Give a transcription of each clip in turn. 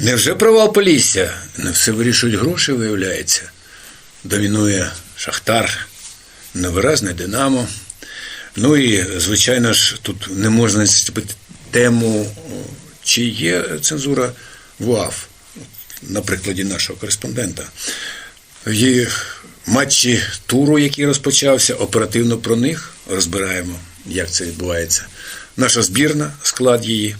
Невже провал Полісся? Не все вирішують гроші, виявляється. Домінує Шахтар, невиразне Динамо. Ну і, звичайно ж, тут не можна зачепити тему, чи є цензура в УАФ, на прикладі нашого кореспондента. В матчі туру, який розпочався, оперативно про них розбираємо, як це відбувається. Наша збірна, склад її.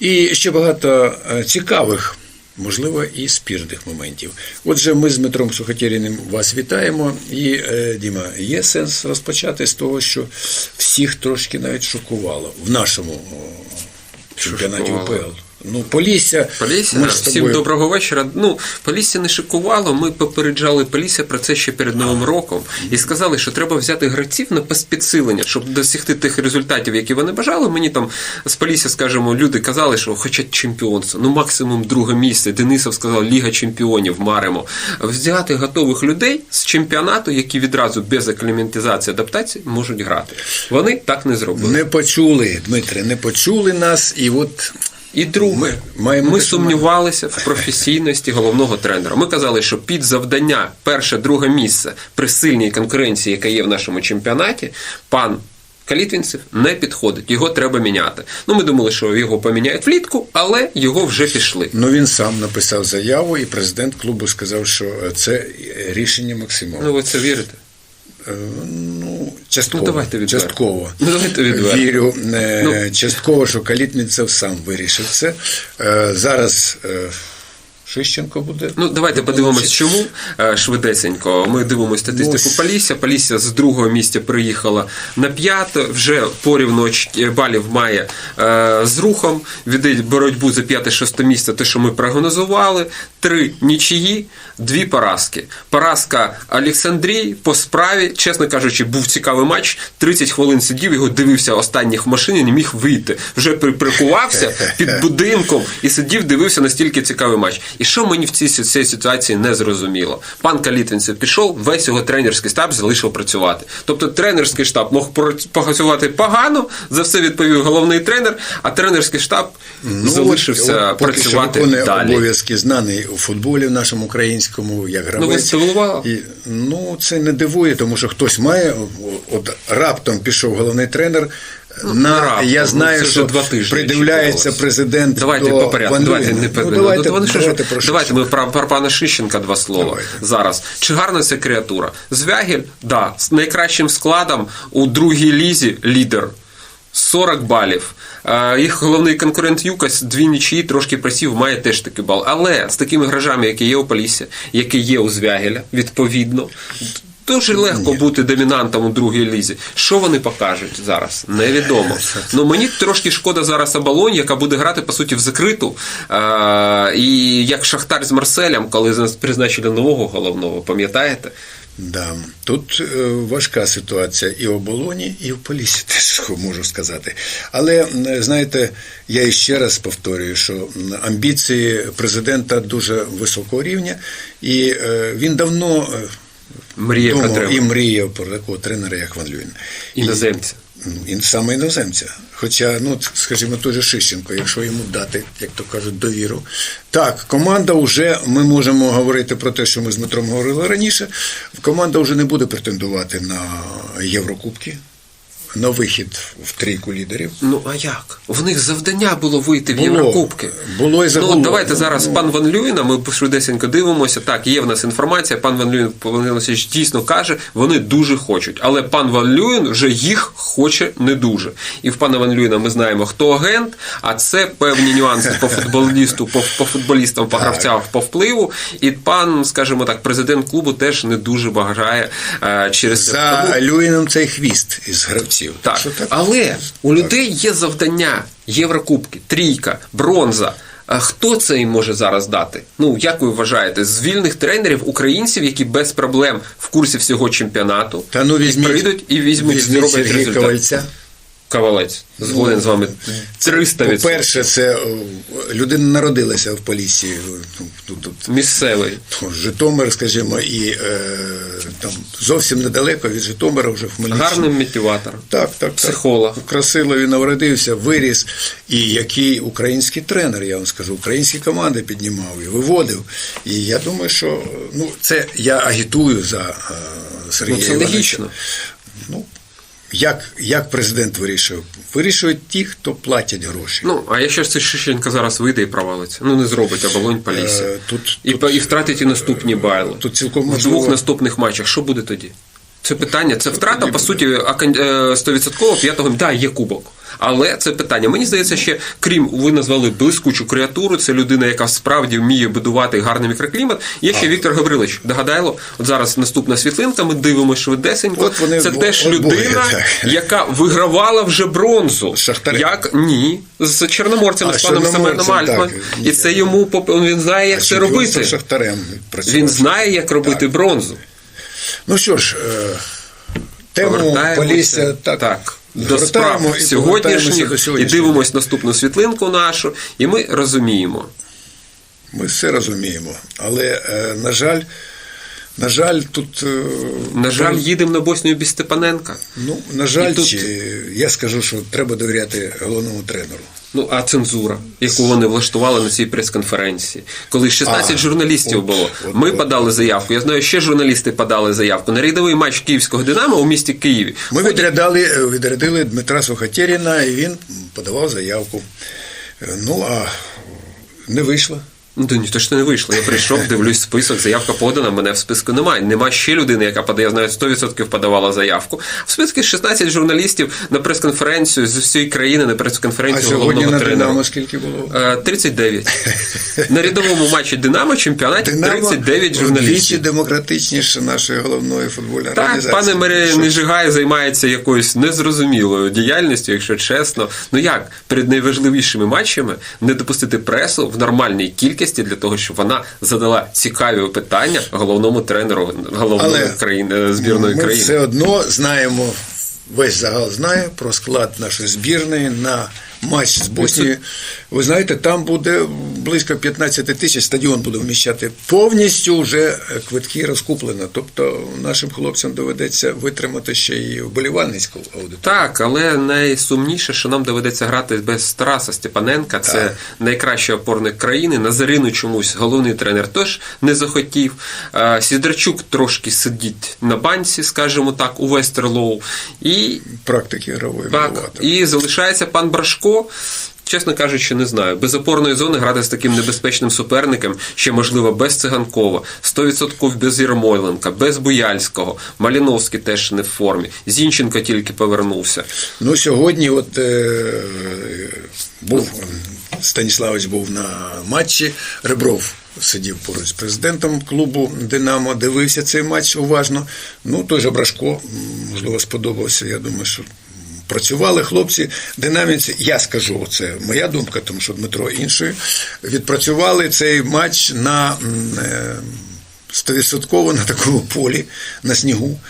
І ще багато е, цікавих, можливо, і спірних моментів. Отже, ми з Дмитром Сухотєріним вас вітаємо. І, е, Діма, є сенс розпочати з того, що всіх трошки навіть шокувало в нашому чемпіонаті? УПЛ. Ну, Полісся, Полісся, ми з всім тобою- доброго вечора. Ну, Полісся не шикувало. Ми попереджали Полісся про це ще перед Новим роком і сказали, що треба взяти гравців на підсилення, щоб досягти тих результатів, які вони бажали. Мені там з Полісся, скажімо, люди казали, що хочуть чемпіонство, ну максимум друге місце. Денисов сказав, Ліга чемпіонів маримо. Взяти готових людей з чемпіонату, які відразу без акліматизації адаптації можуть грати. Вони так не зробили. Не почули, Дмитре, не почули нас, і от І друге, Ми ми, сумнівалися в професійності головного тренера. Ми казали, що під завдання перше, друге місце при сильній конкуренції, яка є в нашому чемпіонаті, пан. Калітвінцев не підходить, його треба міняти. Ну, ми думали, що його поміняють влітку, але його вже пішли. Ну він сам написав заяву, і президент клубу сказав, що це рішення Максимова. Ну, ви це вірите? Е, Ну, частково. Ну, давайте відверто. частково. Ну, давайте відверто. Вірю е, Ну. частково, що Калітницев сам вирішив це. Е, Зараз Шищенко буде. Ну, давайте подивимось, чому е, швидесенько. Ми дивимося статистику Полісся. Полісся з другого місця приїхала на п'яте, вже порівну очки- балів має е, з рухом. Відить боротьбу за п'яте-шосте місце, те, що ми прогнозували. Три нічиї, дві поразки. Поразка Олександрій по справі, чесно кажучи, був цікавий матч. 30 хвилин сидів, його дивився останніх в машині, не міг вийти. Вже при- під будинком і сидів, дивився настільки цікавий матч. І що мені в цій, цій ситуації не зрозуміло? Пан Калітвінцев пішов, весь його тренерський штаб залишив працювати. Тобто тренерський штаб мог пра- працювати погано, за все відповів головний тренер, а тренерський штаб залишився Ну, от поки що працювати далі. обов'язки знаний у футболі в нашому українському, як гравець. вас здивувало? І, ну, це не дивує, тому що хтось має, от раптом пішов головний тренер. На, раптом, я ну, знаю, вже що два тижні придивляється президент Давайте до по порядку. Давайте не ну, давайте, ну, що давайте, про давайте ми про, про пана Шищенка два слова Давайте. зараз. Чи гарна це креатура? Звягіль, да, з найкращим складом у другій лізі лідер. 40 балів. Е, Їх головний конкурент Юкас дві нічиї трошки просів, має теж такий бал. Але з такими гражами, які є у Полісся, які є у Звягеля, відповідно. Дуже легко бути домінантом у другій лізі. Що вони покажуть зараз? Невідомо. Ну мені трошки шкода зараз Абалонь, яка буде грати по суті в закриту. Е, і як Шахтар з Марселем, коли призначили нового головного, пам'ятаєте? Да. Тут е, важка ситуація і в оболоні, і в полісі, теж можу сказати. Але знаєте, я іще раз повторюю, що амбіції президента дуже високого рівня, і е, він давно Мріє думав Катрема. і мріяв про такого тренера, як Ван Люйн. І- Іноземця. Ну, І саме іноземця. Хоча, ну, скажімо, той же Шищенко, якщо йому дати, як то кажуть, довіру. Так, команда вже, ми можемо говорити про те, що ми з Дмитром говорили раніше, команда вже не буде претендувати на Єврокубки, на вихід в трійку лідерів. Ну а як? В них завдання було вийти в Було. Єврокубки. Було і. Ну, давайте Ну, зараз ну. пан Ван Люїна, ми швидесенько дивимося. Так, є в нас інформація. Пан Ван Люїн Васильович дійсно каже, вони дуже хочуть. Але пан Ван Люїн вже їх хоче не дуже. І в пана Ван Люїна ми знаємо, хто агент, а це певні нюанси по футболісту, по, по футболістам, по гравцям по впливу. І пан, скажімо так, президент клубу теж не дуже бажає е, через це. За Тому- Люїном цей хвіст із гравців. Так, але у людей є завдання Єврокубки, трійка, бронза. А хто це їм може зараз дати? Ну як ви вважаєте, з вільних тренерів українців, які без проблем в курсі всього чемпіонату, Та ну і прийдуть і візьмуть візьміть Сергія результат. Ковальця. Кавалець. Згоден з вами 300%. По-перше, це людина народилася в Поліссі, ну, тут, тут Місцевий. Житомир, скажімо, і е, там зовсім недалеко від Житомира вже в Хмельниччині. Гарний мотиватор. Так, так, Психолог. Так. Красиво він народився, виріс. І який український тренер, я вам скажу, українські команди піднімав і виводив. І я думаю, що ну, це я агітую за е, Сергія Ну, це логічно. Ну, як, як президент вирішує? Вирішують ті, хто платять гроші. Ну, а якщо ж це Шишенька зараз вийде і провалиться? Ну, не зробить оболонь по лісі. Е, тут- і, тут- і втратить і наступні байли. тут цілком В можливо- двох наступних матчах. Що буде тоді? Це питання, це втрата, по суті, е, 100% п'ятого. Да, є кубок. Але це питання. Мені здається, ще крім ви назвали блискучу креатуру, це людина, яка справді вміє будувати гарний мікроклімат. Є ще Віктор Гаврилович. Догадайло, от зараз наступна світлинка, ми дивимося швидесенько. От вони це бо- теж обоє, людина, так. яка вигравала вже бронзу. З Шахтарем? Як ні, з Чорноморцем, з паном Семеном Альтман. І це йому він знає, як А це робити. Шахтарем. Він знає, як робити бронзу. Ну що ж, е, тему Полісся так, так, до справ і сьогоднішніх і дивимось наступну світлинку нашу, і ми розуміємо. Ми все розуміємо. Але, е, на жаль, на жаль, тут. е, На жаль, їдемо на Боснію без Степаненка. Ну, на жаль, тут- чи, я скажу, що треба довіряти головному тренеру. Ну, а цензура, яку вони влаштували на цій прес-конференції, коли 16 А, журналістів от, було. от, Ми от. подали заявку. Я знаю, ще журналісти подали заявку на рядовий матч київського Динамо у місті Києві. Ми відрядали, е, відрядили Дмитра Сухотєріна, і він подавав заявку. Е, Ну, а не вийшло. Ну, ні, то ж не вийшло. Я прийшов, дивлюсь список, заявка подана, мене в списку немає. Нема ще людини, яка подає, я знаю, 100% подавала заявку. В списку 16 журналістів на прес-конференцію з усієї країни на прес-конференцію головного на тренера. Динамо скільки було? Е, 39. На рядовому матчі Динамо чемпіонаті 39 вдвічі журналістів. демократичніше нашої головної футбольної Так, організації. пане Мере Нежигай займається якоюсь незрозумілою діяльністю, якщо чесно. Ну як перед найважливішими матчами не допустити пресу в нормальній кількості для того, щоб вона задала цікаві питання головному тренеру головної країни збірної ми країни. все одно знаємо, весь загал знає про склад нашої збірної на матч з Боснією. Ви знаєте, там буде близько 15 тисяч, стадіон буде вміщати повністю вже квитки розкуплено. Тобто нашим хлопцям доведеться витримати ще й вболівальницьку аудиторію. Так, але найсумніше, що нам доведеться грати без Тараса Степаненка. Це Так. найкращий опорник країни. Назарину чомусь головний тренер теж не захотів. Сідорчук трошки сидить на банці, скажімо так, у Вестерлоу. І Практики ігрової Так, і залишається пан Брашко. Чесно кажучи, не знаю. Без опорної зони грати з таким небезпечним суперником, ще можливо без циганкова, 100% без Єрмойленка, без Буяльського. Маліновський теж не в формі. Зінченко тільки повернувся. Ну, сьогодні, от е, був Станіславич був на матчі, Ребров сидів поруч з президентом клубу Динамо, дивився цей матч уважно. Ну, той же Брашко, можливо, сподобався. Я думаю, що працювали хлопці, динаміці. Я скажу, це моя думка, тому що Дмитро іншою. Відпрацювали цей матч на е, стовідсотково на такому полі, на снігу.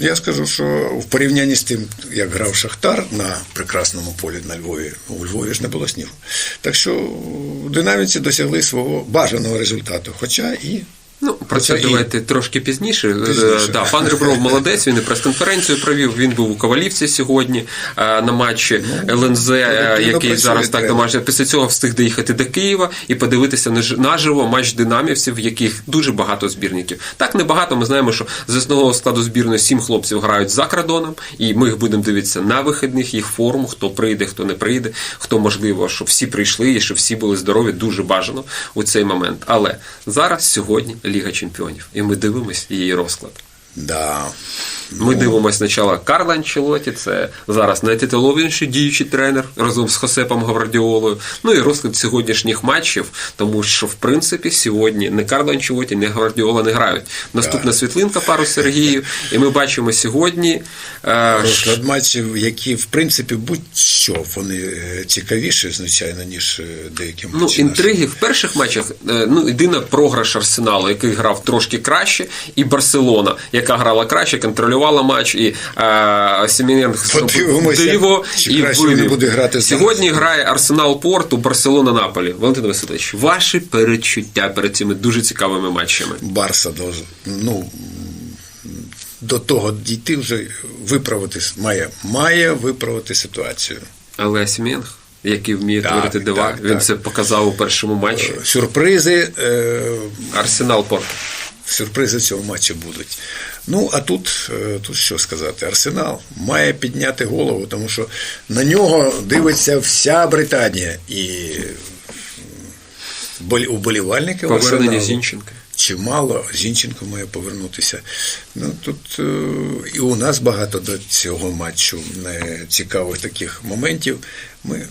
Я скажу, що в порівнянні з тим, як грав Шахтар на прекрасному полі на Львові, у Львові ж не було снігу. Так що динаміці досягли свого бажаного результату. Хоча і Ну, про це давайте трошки пізніше. Пізніше. Да, пан Ребров молодець, він і прес-конференцію провів. Він був у Ковалівці сьогодні е, на матчі ЛНЗ, е, який зараз так домашнє. Після цього встиг доїхати до Києва і подивитися наж- наживо матч динамівців, в яких дуже багато збірників. Так небагато. Ми знаємо, що з основного складу збірної сім хлопців грають за кордоном, і ми їх будемо дивитися на вихідних, їх форму, хто прийде, хто не прийде, хто можливо, щоб всі прийшли і щоб всі були здорові, дуже бажано у цей момент. Але зараз сьогодні Ліга Чемпіонів, і ми дивимось її розклад. Да. Ми дивимося спочатку Карла Анчелоті, це зараз найтитуловіший діючий тренер разом з Хосепом Гвардіолою. Ну і розклад сьогоднішніх матчів, тому що в принципі сьогодні не Карло Анчелоті, не Гвардіола не грають. Наступна світлинка пару Сергію, і ми бачимо сьогодні. е, розклад матчів, які в принципі будь-що вони е, цікавіші, звичайно, ніж е, деякі матчі. Ну, наші. інтриги в перших матчах. Ну, єдина програш Арсеналу, який грав трошки краще, і Барселона, яка яка грала краще, контролювала матч, і е, Сіміненко диво і буде грати. Сьогодні грає Арсенал Порту, Барселона Наполі. Валентин Васильович, ваші передчуття перед цими дуже цікавими матчами. Барса ну, до того дійти вже виправити, має, має виправити ситуацію. Але Сімінг, який вміє Так, творити дива, так, він так. це показав у першому матчі. Сюрпризи, е, Арсенал Порту. Сюрпризи в цьому матчі будуть. Ну, а тут, е, тут що сказати, Арсенал має підняти голову, тому що на нього дивиться вся Британія. І болі- уболівальників Повернення Зінченка. Чимало Зінченко має повернутися. Ну тут е, і у нас багато до цього матчу цікавих таких моментів. Ми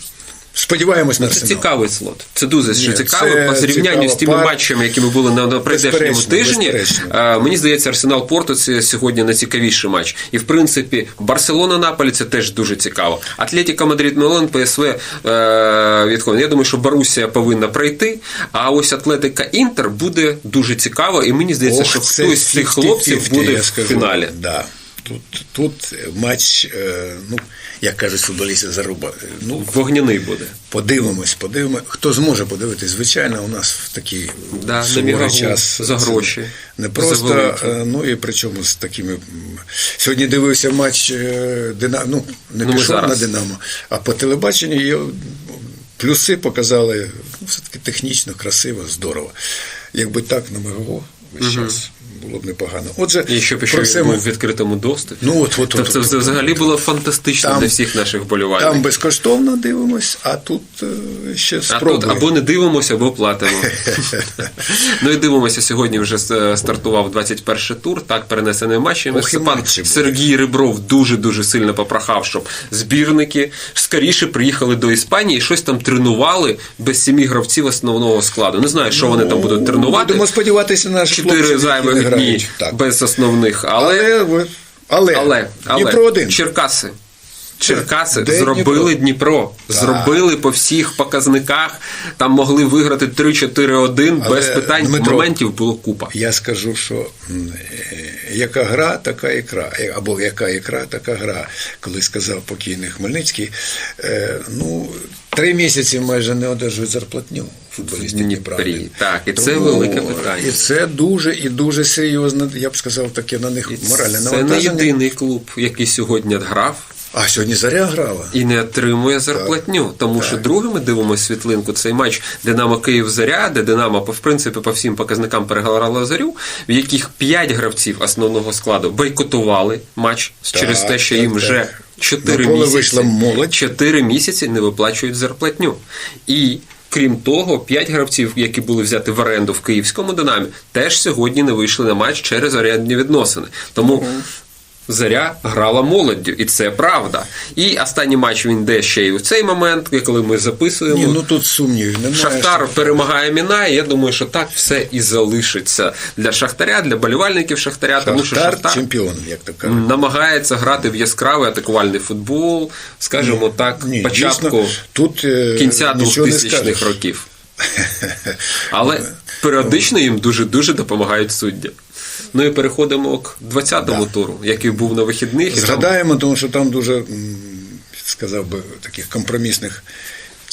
сподіваємось на Ну, Це цікавий слот. Це дуже Ні, цікаво. це По зрівнянню цікава з тими пара. матчами, які ми були на, на прийдешньому тижні. безперечно. е, Мені здається, Арсенал Порту це сьогодні найцікавіший матч. І в принципі, Барселона Наполі це теж дуже цікаво. Атлетіка Мадрид Мілан, ПСВ е, відходить. Я думаю, що Барусія повинна пройти. А ось Атлетика Інтер буде дуже цікаво. І мені здається, Ох, що хтось з цих хлопців буде в фіналі. Да. Тут, тут матч, е, ну, як кажуть футболісти, заруба. Ну, Вогняний буде. Подивимось, подивимось. Хто зможе подивитись? Звичайно, у нас в такий Да, суворий час за гроші, Не просто, е, ну і причому з такими. Сьогодні дивився матч е, Динамо, ну не Ну, пішов на. Динамо, а по телебаченню є плюси показали ну, все-таки технічно, красиво, здорово. Якби так на Мегого весь час було б непогано. Отже, І щоб про це був в відкритому доступі. Ну, от, от, Тобто от, це от, от. взагалі було фантастично Там- для всіх наших вболівальників. там безкоштовно дивимось, а тут е, ще А спробуємо. тут або не дивимося, або платимо. ну і дивимося, сьогодні вже е, стартував 21 тур, так, перенесений матч. Степан. Сергій Рибров дуже-дуже сильно попрохав, щоб збірники скоріше приїхали до Іспанії і щось там тренували без сімі гравців основного складу. Не знаю, що вони там будуть тренувати. Будемо сподіватися на Чотири зайвих грають. Так. без основних, але Але, але, Але, але Дніпро один. Черкаси. Черкаси Де зробили Дніпро, зробили по всіх показниках. Там могли виграти 3-4-1 Але, без питань. Дмитро, Моментів було купа. Я скажу, що е, яка гра, така ікра. Е, Або яка ікра, така гра. Коли сказав покійний Хмельницький, е, ну, три місяці майже не одержують зарплатню футболісти Дніпрі. Дніпра. Так, і це велике питання. І це дуже і дуже серйозно, я б сказав, таке на них моральне Це не єдиний клуб, який сьогодні грав А сьогодні заря грала. і не отримує зарплатню. Тому що друге ми дивимося світлинку. Цей матч Динамо Київ Заря, де Динамо в принципі по всім показникам переграла зарю, в яких 5 гравців основного складу бойкотували матч через те, що так, їм так. вже 4 місяці, вийшла молодь. 4 місяці не виплачують зарплатню. І Крім того, п'ять гравців, які були взяти в оренду в київському динамі, теж сьогодні не вийшли на матч через орендні відносини. Тому Заря грала молоддю, і це правда. І останній матч він йде ще й у цей момент, коли ми записуємо. Ні, ну тут сумнівів немає. Шахтар перемагає Міна, і я думаю, що так все і залишиться для Шахтаря, для болівальників Шахтаря, тому що Шахтар Шахтар чемпіон, як то кажуть. намагається грати в яскравий атакувальний футбол, скажімо так, Ні, початку дійсно, тут е, кінця нічого 2000-х років. Але періодично їм дуже-дуже допомагають судді. Ну і переходимо к 20-му туру, який був на вихідних. і там Згадаємо, тому що там дуже, сказав би, таких компромісних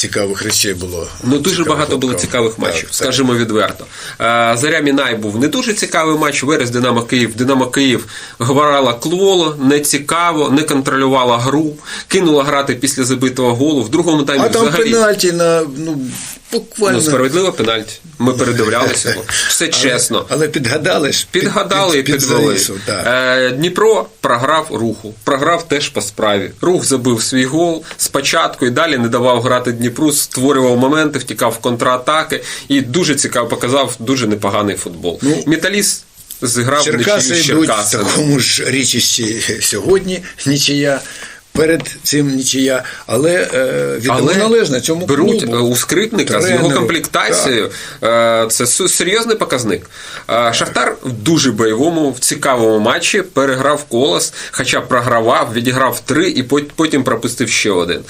цікавих речей було. Ну дуже Цікавих багато було цікавих матчів, так. скажімо відверто. Е, Заря Мінай був не дуже цікавий матч. Верес Динамо Київ. Динамо Київ грала клоло, не цікаво, не контролювала гру, кинула грати після забитого голу. В другому таймі А там взагалі пенальті на ну буквально. ну, справедливо пенальті. Ми передивлялися. Все чесно. Але підгадали ж. Підгадали і під, під підвели. Е, Дніпро програв руху. Програв теж по справі. Рух забив свій гол спочатку і далі не давав грати Дніпру, створював моменти, втікав в контратаки і дуже цікаво показав дуже непоганий футбол. Ну, Металіст зіграв Черкаси нічию з йдуть в такому ж річищі сьогодні нічия. Перед цим нічия, але е, відомо належно цьому беруть клубу, е, у скрипника з його комплектацією. е, Це серйозний показник. Шахтар в дуже бойовому, в цікавому матчі переграв колос, хоча програвав, відіграв три і потім пропустив ще один.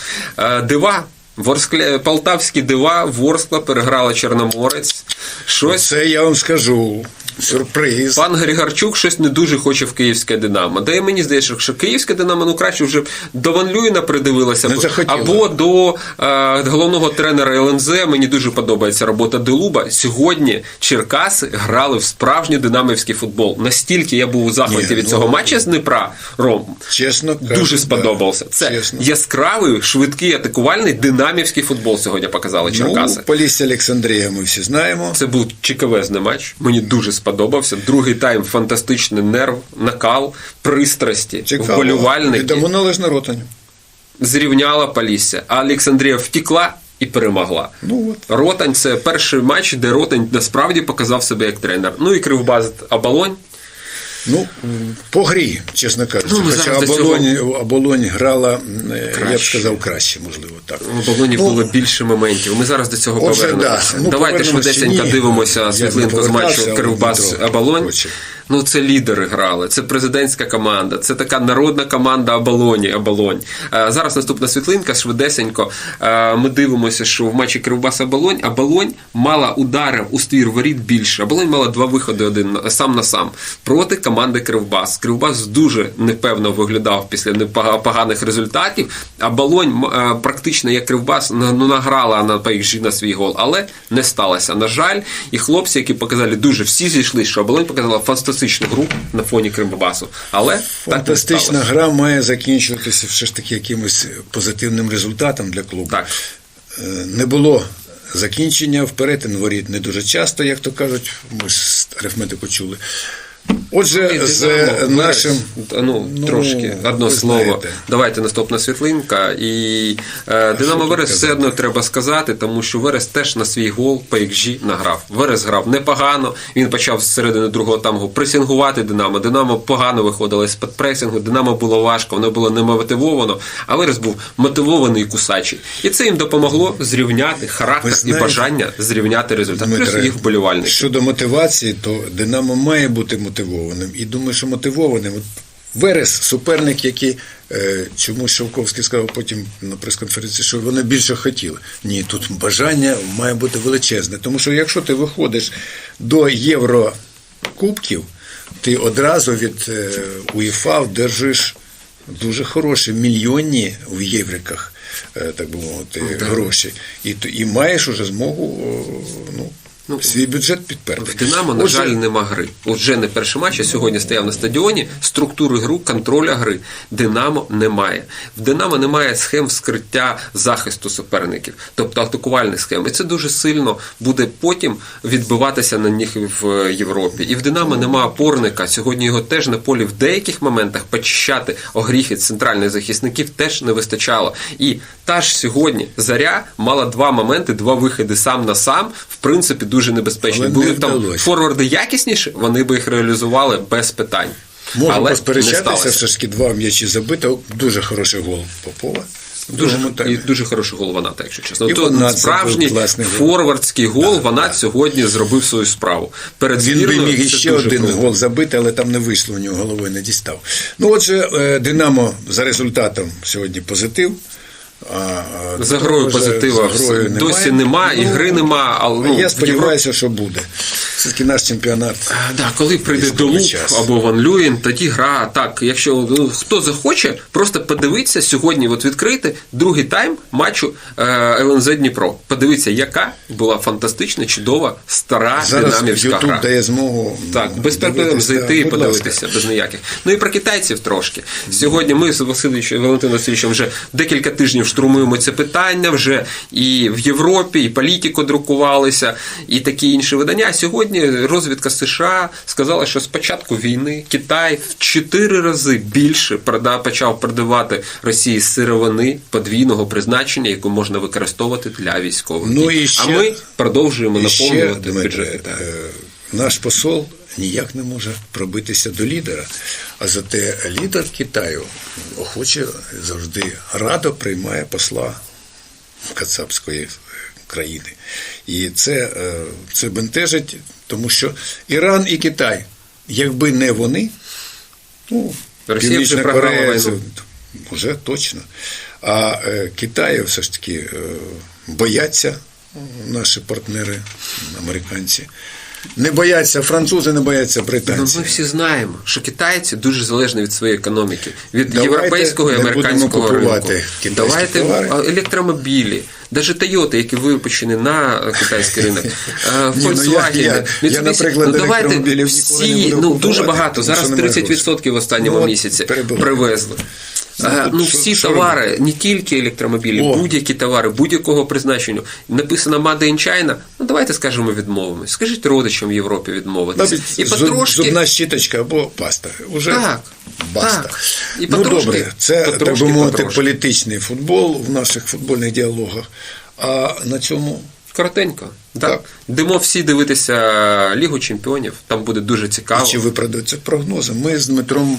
Дива. Ворскля... Полтавські дива, Ворскла переграла Чорноморець. Щось Це я вам скажу. Сюрприз. Пан Григорчук щось не дуже хоче в київське Динамо. Де мені здається, що київське Динамо ну краще вже до Ван Люїна придивилася б, або до е, головного тренера ЛНЗ. Мені дуже подобається робота Делуба. Сьогодні Черкаси грали в справжній динамівський футбол. Настільки я був у захваті Ні, від ну, цього матча з Дніпра Ром. Чесно Дуже да. сподобався. Це Чесно. яскравий, швидкий, атакувальний, динамівський футбол сьогодні показали Черкаси. Ну, Полісся Олександрія ми всі знаємо. Це був чековезний матч. Мені дуже сподобався. Другий тайм фантастичний нерв, накал, пристрасті, Цікаво. вболівальники. Віддамо належне ротаню. Зрівняла Полісся. А Олександрія втікла і перемогла. Ну от. Ротань це перший матч, де Ротань насправді показав себе як тренер. Ну і кривбаз Абалонь. Ну, по грі, чесно кажучи. Ну, Хоча оболонь, цього... оболонь, грала, краще. я б сказав, краще, можливо, так. В Оболоні Ну, було більше моментів. Ми зараз до цього повернемося. да. Ну, Давайте швидесенько дивимося світлинку з матчу Кривбас оболонь. Хоче. Ну, це лідери грали, це президентська команда, це така народна команда Абалоні. Абалонь. Е, Зараз наступна світлинка, швидесенько. Е, Ми дивимося, що в матчі Кривбас Абалонь Абалонь мала удари у ствір воріт більше. Абалонь мала два виходи один сам на сам проти команди Кривбас. Кривбас дуже непевно виглядав після поганих результатів. А Балонь е, практично як Кривбас ну, награла на PSG на свій гол, але не сталося. На жаль, і хлопці, які показали дуже всі зійшли, що Балонь показала фантастичну гру на фоні Кримбасу. Але так Фантастична сталося. гра має закінчуватися все ж таки якимось позитивним результатом для клубу. Так. Е, Не було закінчення, вперед воріт не дуже часто, як то кажуть, ми з арифметику чули. Отже, з нашим. Ну, Ну, трошки одно ви слово. знаєте. Давайте наступна світлинка. І е, Динамо тут Верес все одно треба сказати, тому що Верес теж на свій гол по XG награв. Верес грав непогано. Він почав з середини другого тайму пресингувати Динамо. Динамо погано виходило з під пресингу. Динамо було важко, воно було немотивовано. А Верес був мотивований і кусачий. І це їм допомогло зрівняти характер знаєте, і бажання зрівняти результат. Плюс Дмитре, їх вболівальники. Щодо мотивації, то Динамо має бути мотивованим. І думаю, що мотивованим. От Верес, суперник, який е, чому Шовковський сказав потім на прес-конференції, що вони більше хотіли. Ні, тут бажання має бути величезне. Тому що якщо ти виходиш до Єврокубків, ти одразу від е, УЄФА вдержиш дуже хороші мільйонні в євриках, е, так би мовити, гроші. І, і маєш уже змогу о, ну, свій бюджет підперти. В Динамо, на Отже, жаль, нема гри. От вже не перший матч, а сьогодні стояв на стадіоні. Структури гру, контроля гри. Динамо немає. В Динамо немає схем скриття захисту суперників, тобто атакувальних схем. І це дуже сильно буде потім відбиватися на них в Європі. І в Динамо немає опорника. Сьогодні його теж на полі в деяких моментах почищати огріхи центральних захисників теж не вистачало. І та ж сьогодні заря мала два моменти, два виходи сам на сам. В принципі, дуже небезпечні. Але Були б там форварди якісніші, вони би їх реалізували без питань. Можна Але посперечатися, все ж таки два м'ячі забито. Дуже хороший гол Попова. Дуже, і дуже хороший гол Ваната, якщо чесно. І То Ванат справжній гол. форвардський гол Ванат сьогодні зробив свою справу. Перед Він би міг дуже один круто. гол забити, але там не вийшло, у нього головою не дістав. Ну, отже, е, Динамо за результатом сьогодні позитив. А, За грою позитива досі нема, і гри нема, але, ну, я сподіваюся, що буде. Все-таки наш чемпіонат. А, Да, коли прийде Долук час. або Ван Люєн, тоді гра так. Якщо ну, хто захоче, просто подивитися сьогодні, от відкрити другий тайм матчу е, ЛНЗ Дніпро. Подивіться, яка була фантастична, чудова, стара Зараз динамівська гра. дає змогу Так, без проблем зайти і подивитися, без ніяких. Ну і про китайців трошки. Сьогодні ми з Васильовичем Валентином Васильовичем вже декілька тижнів штурмуємо це питання. Вже і в Європі, і політико друкувалися, і такі інші видання. А сьогодні розвідка США сказала, що з початку війни Китай в чотири рази більше прода- почав продавати Росії сировини подвійного призначення, яку можна використовувати для військових. Ну, і ще- а ми продовжуємо І ще, наповнювати Дмитре, бюджет е, наш посол ніяк не може пробитися до лідера. А зате лідер Китаю охоче завжди радо приймає посла Кацапської країни. І це, е, це бентежить, тому що Іран і Китай, якби не вони, ну, Росія вже Корея, вже точно. А е, Китаю все ж таки е, бояться наші партнери, американці. Не бояться французи, не бояться Ну, британці. ми всі знаємо, що китайці дуже залежні від своєї економіки, від Давайте європейського і американського ринку. Давайте товари. електромобілі, навіть Тойоти, які випущені на е, китайський ринок, е, ну, я- Volkswagen, я- наприклад, ну, давайте електромобілів всі, ну дуже багато. Зараз що немає 30% в останньому Ну, місяці привезли. Ну, всі що товари, не тільки електромобілі, О. будь-які товари, будь-якого призначення. Написано Made in China, ну давайте скажемо відмовимось. Скажіть родичам в Європі відмовитися. І потрошки зубна щіточка або паста. Уже Так, баста. так. І ну потрошки, добре, це так би мовити політичний футбол в наших футбольних діалогах. А на цьому Коротенько. Так. Так. Йдемо всі дивитися Лігу Чемпіонів. Там буде дуже цікаво. чи виправдаються прогнози? Ми з Дмитром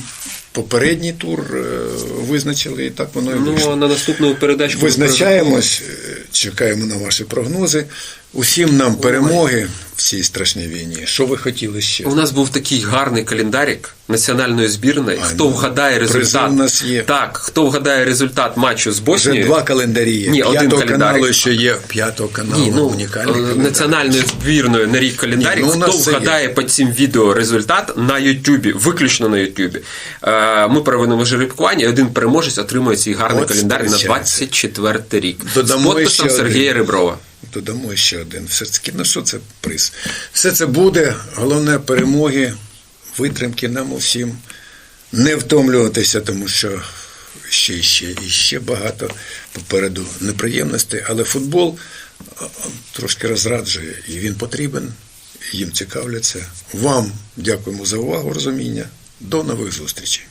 попередній тур е, визначили, і так воно і Ну, вийшло. Ну, на наступну передачу Визначаємось, е, чекаємо на ваші прогнози. Усім нам перемоги в цій страшній війні. Що ви хотіли ще? У нас був такий гарний календарик національної збірної. А, хто ну, вгадає результат? у нас є. Так, хто вгадає результат матчу з Вже два календарі є. Ні, один П'ятого календарик. каналу ще є. П'ятого каналу Ні, ну, унікальний е, календар. національною збірною на рік календарик. Ні, ну, Хто вгадає під цим відео результат на Ютубі, виключно на Ютубі. Е, Ми проведемо жеребкування, і один переможець отримує цей гарний От календар на сперечається. 24 рік. Додамо з ще один. Сергія Реброва. Додамо ще один. Все таки, ну що це приз? Все це буде. Головне перемоги, витримки нам усім. Не втомлюватися, тому що ще, ще ще багато попереду неприємностей. Але футбол трошки розраджує, і він потрібен, їм цікавляться. Вам дякуємо за увагу, розуміння. До нових зустрічей.